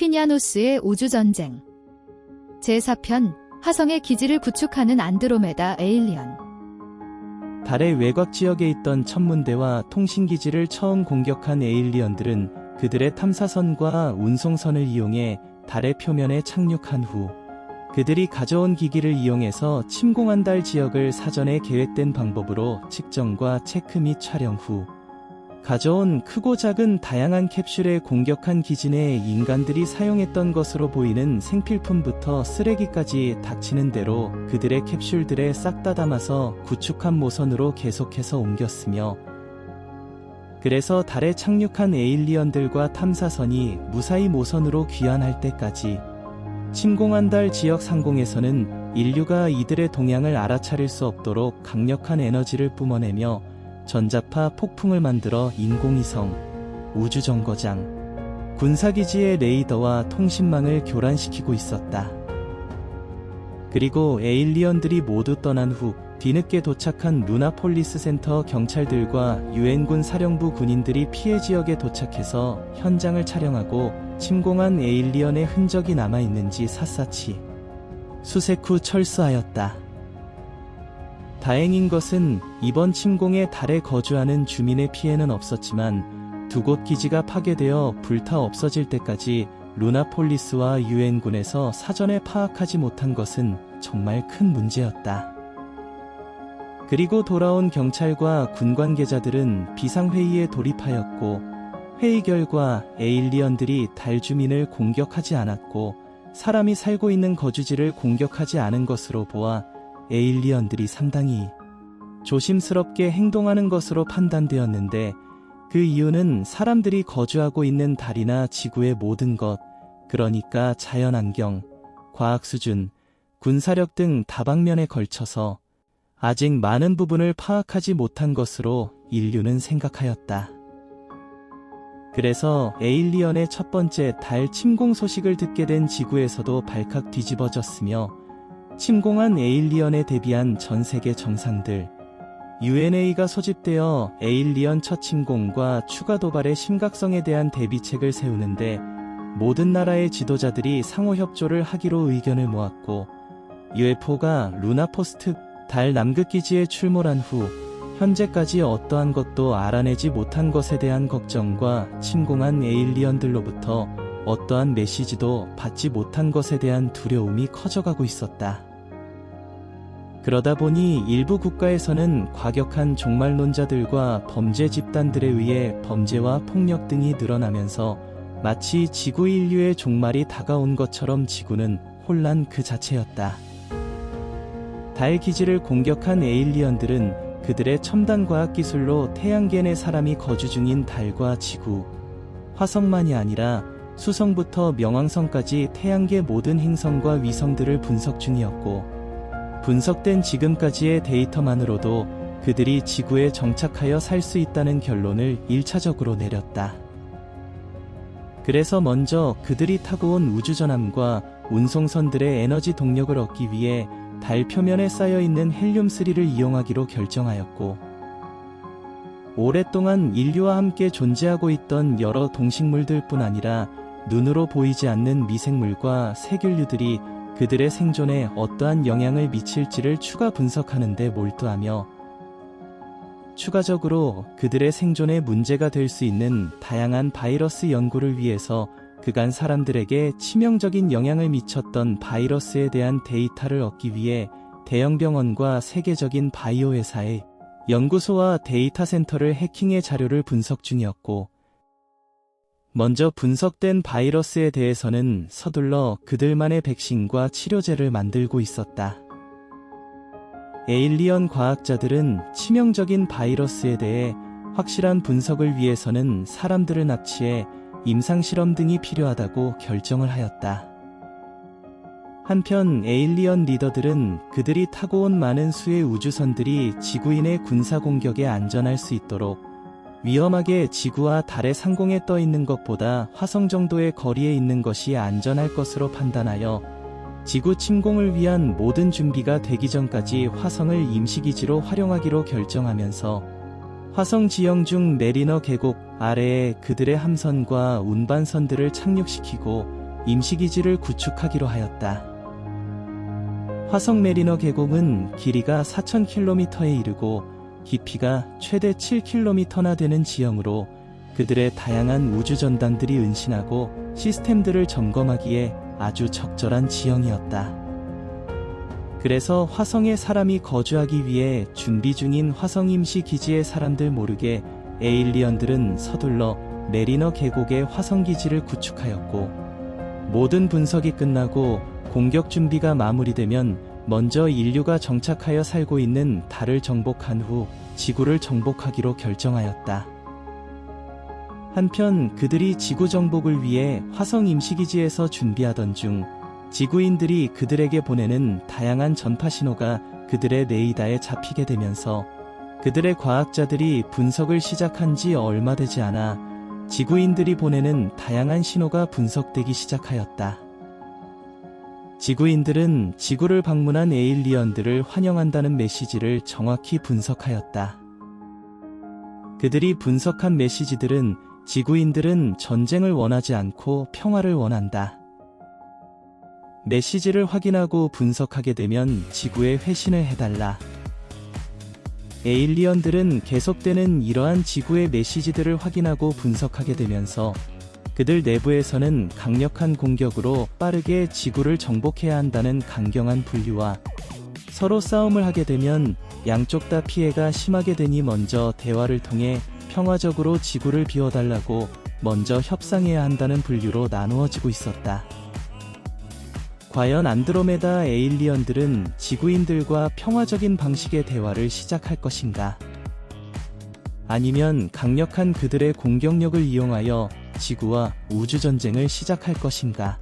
퀴니아노스의 우주전쟁. 제4편 화성의 기지를 구축하는 안드로메다 에일리언. 달의 외곽 지역에 있던 천문대와 통신기지를 처음 공격한 에일리언들은 그들의 탐사선과 운송선을 이용해 달의 표면에 착륙한 후 그들이 가져온 기기를 이용해서 침공한 달 지역을 사전에 계획된 방법으로 측정과 체크 및 촬영 후 가져온 크고 작은 다양한 캡슐에 공격한 기지 내에 인간들이 사용했던 것으로 보이는 생필품부터 쓰레기까지 닥치는 대로 그들의 캡슐들에 싹 다 담아서 구축한 모선으로 계속해서 옮겼으며 그래서 달에 착륙한 에일리언들과 탐사선이 무사히 모선으로 귀환할 때까지 침공한 달 지역 상공에서는 인류가 이들의 동향을 알아차릴 수 없도록 강력한 에너지를 뿜어내며 전자파 폭풍을 만들어 인공위성, 우주정거장, 군사기지의 레이더와 통신망을 교란시키고 있었다. 그리고 에일리언들이 모두 떠난 후 뒤늦게 도착한 루나폴리스 센터 경찰들과 유엔군 사령부 군인들이 피해 지역에 도착해서 현장을 촬영하고 침공한 에일리언의 흔적이 남아있는지 샅샅이 수색 후 철수하였다. 다행인 것은 이번 침공에 달에 거주하는 주민의 피해는 없었지만 두 곳 기지가 파괴되어 불타 없어질 때까지 루나폴리스와 유엔군에서 사전에 파악하지 못한 것은 정말 큰 문제였다. 그리고 돌아온 경찰과 군 관계자들은 비상회의에 돌입하였고 회의 결과 에일리언들이 달 주민을 공격하지 않았고 사람이 살고 있는 거주지를 공격하지 않은 것으로 보아 에일리언들이 상당히 조심스럽게 행동하는 것으로 판단되었는데 그 이유는 사람들이 거주하고 있는 달이나 지구의 모든 것, 그러니까 자연환경, 과학 수준, 군사력 등 다방면에 걸쳐서 아직 많은 부분을 파악하지 못한 것으로 인류는 생각하였다. 그래서 에일리언의 첫 번째 달 침공 소식을 듣게 된 지구에서도 발칵 뒤집어졌으며 침공한 에일리언에 대비한 전 세계 정상들, UNA가 소집되어 에일리언 첫 침공과 추가 도발의 심각성에 대한 대비책을 세우는데 모든 나라의 지도자들이 상호 협조를 하기로 의견을 모았고 UFO가 루나포스트 달 남극 기지에 출몰한 후 현재까지 어떠한 것도 알아내지 못한 것에 대한 걱정과 침공한 에일리언들로부터 어떠한 메시지도 받지 못한 것에 대한 두려움이 커져가고 있었다. 그러다 보니 일부 국가에서는 과격한 종말론자들과 범죄 집단들에 의해 범죄와 폭력 등이 늘어나면서 마치 지구 인류의 종말이 다가온 것처럼 지구는 혼란 그 자체였다. 달 기지를 공격한 에일리언들은 그들의 첨단 과학 기술로 태양계 내 사람이 거주 중인 달과 지구, 화성만이 아니라 수성부터 명왕성까지 태양계 모든 행성과 위성들을 분석 중이었고 분석된 지금까지의 데이터만으로도 그들이 지구에 정착하여 살 수 있다는 결론을 1차적으로 내렸다. 그래서 먼저 그들이 타고 온 우주전함과 운송선들의 에너지 동력을 얻기 위해 달 표면에 쌓여 있는 헬륨3를 이용하기로 결정하였고, 오랫동안 인류와 함께 존재하고 있던 여러 동식물들 뿐 아니라 눈으로 보이지 않는 미생물과 세균류들이 그들의 생존에 어떠한 영향을 미칠지를 추가 분석하는 데 몰두하며 추가적으로 그들의 생존에 문제가 될 수 있는 다양한 바이러스 연구를 위해서 그간 사람들에게 치명적인 영향을 미쳤던 바이러스에 대한 데이터를 얻기 위해 대형 병원과 세계적인 바이오 회사의 연구소와 데이터 센터를 해킹해 자료를 분석 중이었고 먼저 분석된 바이러스에 대해서는 서둘러 그들만의 백신과 치료제를 만들고 있었다. 에일리언 과학자들은 치명적인 바이러스에 대해 확실한 분석을 위해서는 사람들을 납치해 임상실험 등이 필요하다고 결정을 하였다. 한편 에일리언 리더들은 그들이 타고 온 많은 수의 우주선들이 지구인의 군사 공격에 안전할 수 있도록 위험하게 지구와 달의 상공에 떠 있는 것보다 화성 정도의 거리에 있는 것이 안전할 것으로 판단하여 지구 침공을 위한 모든 준비가 되기 전까지 화성을 임시기지로 활용하기로 결정하면서 화성 지형 중 메리너 계곡 아래에 그들의 함선과 운반선들을 착륙시키고 임시기지를 구축하기로 하였다. 화성 메리너 계곡은 길이가 4,000km에 이르고 깊이가 최대 7km나 되는 지형으로 그들의 다양한 우주 전단들이 은신하고 시스템들을 점검하기에 아주 적절한 지형이었다. 그래서 화성에 사람이 거주하기 위해 준비 중인 화성 임시 기지의 사람들 모르게 에일리언들은 서둘러 메리너 계곡의 화성 기지를 구축하였고 모든 분석이 끝나고 공격 준비가 마무리되면 먼저 인류가 정착하여 살고 있는 달을 정복한 후 지구를 정복하기로 결정하였다. 한편 그들이 지구 정복을 위해 화성 임시기지에서 준비하던 중 지구인들이 그들에게 보내는 다양한 전파 신호가 그들의 레이더에 잡히게 되면서 그들의 과학자들이 분석을 시작한 지 얼마 되지 않아 지구인들이 보내는 다양한 신호가 분석되기 시작하였다. 지구인들은 지구를 방문한 에일리언들을 환영한다는 메시지를 정확히 분석하였다. 그들이 분석한 메시지들은 지구인들은 전쟁을 원하지 않고 평화를 원한다. 메시지를 확인하고 분석하게 되면 지구에 회신을 해달라. 에일리언들은 계속되는 이러한 지구의 메시지들을 확인하고 분석하게 되면서 그들 내부에서는 강력한 공격으로 빠르게 지구를 정복해야 한다는 강경한 분류와 서로 싸움을 하게 되면 양쪽 다 피해가 심하게 되니 먼저 대화를 통해 평화적으로 지구를 비워달라고 먼저 협상해야 한다는 분류로 나누어지고 있었다. 과연 안드로메다 에일리언들은 지구인들과 평화적인 방식의 대화를 시작할 것인가? 아니면 강력한 그들의 공격력을 이용하여 지구와 우주전쟁을 시작할 것인가?